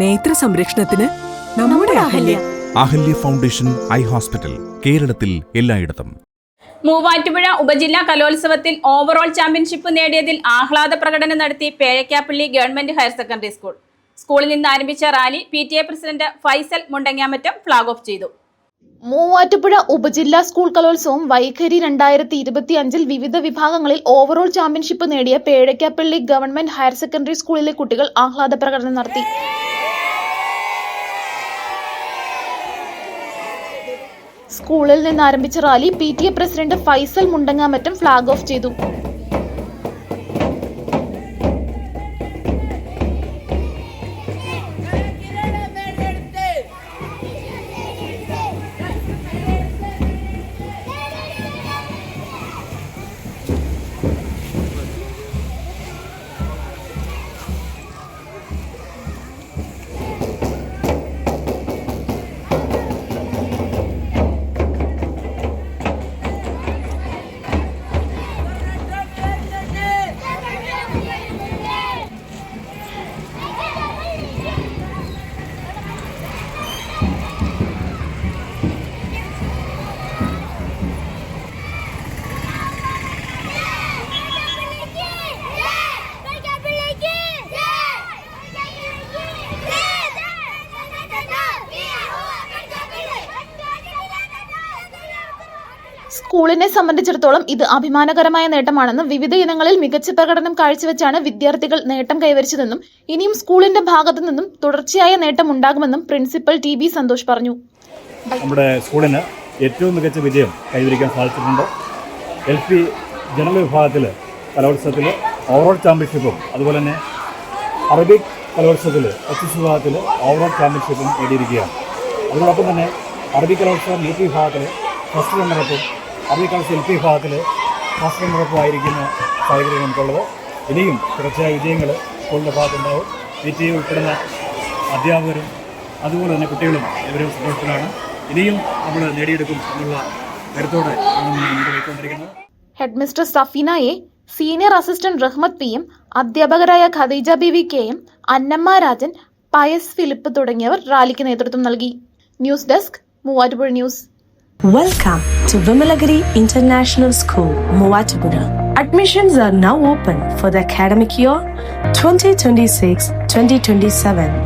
നേത്ര സംരക്ഷണത്തിന് നമ്മുടെ Ahalya. Ahalya. Foundation eye hospital കേരളത്തിൽ എല്ലായിടത്തും. മൂവാറ്റുപുഴ ഉപജില്ലാ കലോത്സവത്തിൽ ഓവറോൾ ചാമ്പ്യൻഷിപ്പ് നേടിയതിൽ ആഹ്ലാദ പ്രകടനം നടത്തി Pezhakkappilly government higher secondary school. സ്കൂളിൽ നിന്ന് ആരംഭിച്ച rally P T A president Faisal Mundangamattam flag off ചെയ്തു. മൂവാറ്റുപുഴ ഉപജില്ലാ സ്കൂൾ കലോത്സവം വൈഖരി രണ്ടായിരത്തി ഇരുപത്തി അഞ്ചിൽ വിവിധ വിഭാഗങ്ങളിൽ ഓവറോൾ ചാമ്പ്യൻഷിപ്പ് നേടിയ പേഴക്കാപ്പള്ളി ഗവൺമെന്റ് ഹയർ സെക്കൻഡറി സ്കൂളിലെ കുട്ടികൾ ആഹ്ലാദ പ്രകടനം നടത്തി. സ്കൂളിൽ നിന്ന് ആരംഭിച്ച rally P T A president Faisal Mundangamattam flag off ചെയ്തു. സ്കൂളിനെ സംബന്ധിച്ചിടത്തോളം ഇത് അഭിമാനകരമായ നേട്ടമാണെന്നും വിവിധ ഇനങ്ങളിൽ മികച്ച പ്രകടനം കാഴ്ചവെച്ചാണ് വിദ്യാർത്ഥികൾ നേട്ടം കൈവരിച്ചതെന്നും ഇനിയും സ്കൂളിന്റെ ഭാഗത്തു നിന്നും തുടർച്ചയായ നേട്ടം ഉണ്ടാകുമെന്നും പ്രിൻസിപ്പൽ ടി ബി സന്തോഷ് പറഞ്ഞു. നമ്മുടെ സ്കൂളിന് ഏറ്റവും മികച്ച വിജയം കൈവരിക്കാൻ സാധിച്ചിട്ടുണ്ട്. എൽ പി ജനറൽ വിഭാഗത്തിൽ കലോത്സവത്തിൽ ഓവറോൾ ചാമ്പ്യൻഷിപ്പും അതുപോലെ തന്നെ അറബിക് കലോത്സവത്തിൽ എച്ച് വിഭാഗത്തിൽ ഓവറോൾ ചാമ്പ്യൻഷിപ്പും നേടിയിരിക്കുകയാണ്. അതോടൊപ്പം തന്നെ അറബിക് കലോത്സവം പി വിഭാഗത്തിൽ ഫസ്റ്റ് റണ്ണറപ്പും അറബിക് സെൽഫി വിഭാഗത്തിൽ ഫസ്റ്റ് ആയിരിക്കുന്ന സാഹചര്യം നമുക്കുള്ളത്. ഇനിയും തുടർച്ചയായ വിജയങ്ങൾ സ്കൂളിന്റെ ഭാഗത്തുണ്ടാവും. പി ടി ഉൾപ്പെടുന്ന അധ്യാപകരും അതുപോലെ തന്നെ കുട്ടികളും ഇവരും സന്തോഷത്തിലാണ്. ഇനിയും നമ്മൾ നേടിയെടുക്കും എന്നുള്ള കരുത്തോടെ headmistress mister senior assistant Rahmath P M അധ്യാപകരായ ഖദീജ ബിവി കെയും അന്നമ്മ രാജൻ പയസ് ഫിലിപ്പ് തുടങ്ങിയവർ റാലിക്ക് നേതൃത്വം നൽകി. News desk Muvattupuzha news. Welcome to Vimalagiri International School, Muatupura. Admissions are now open for the academic year 2026 2027.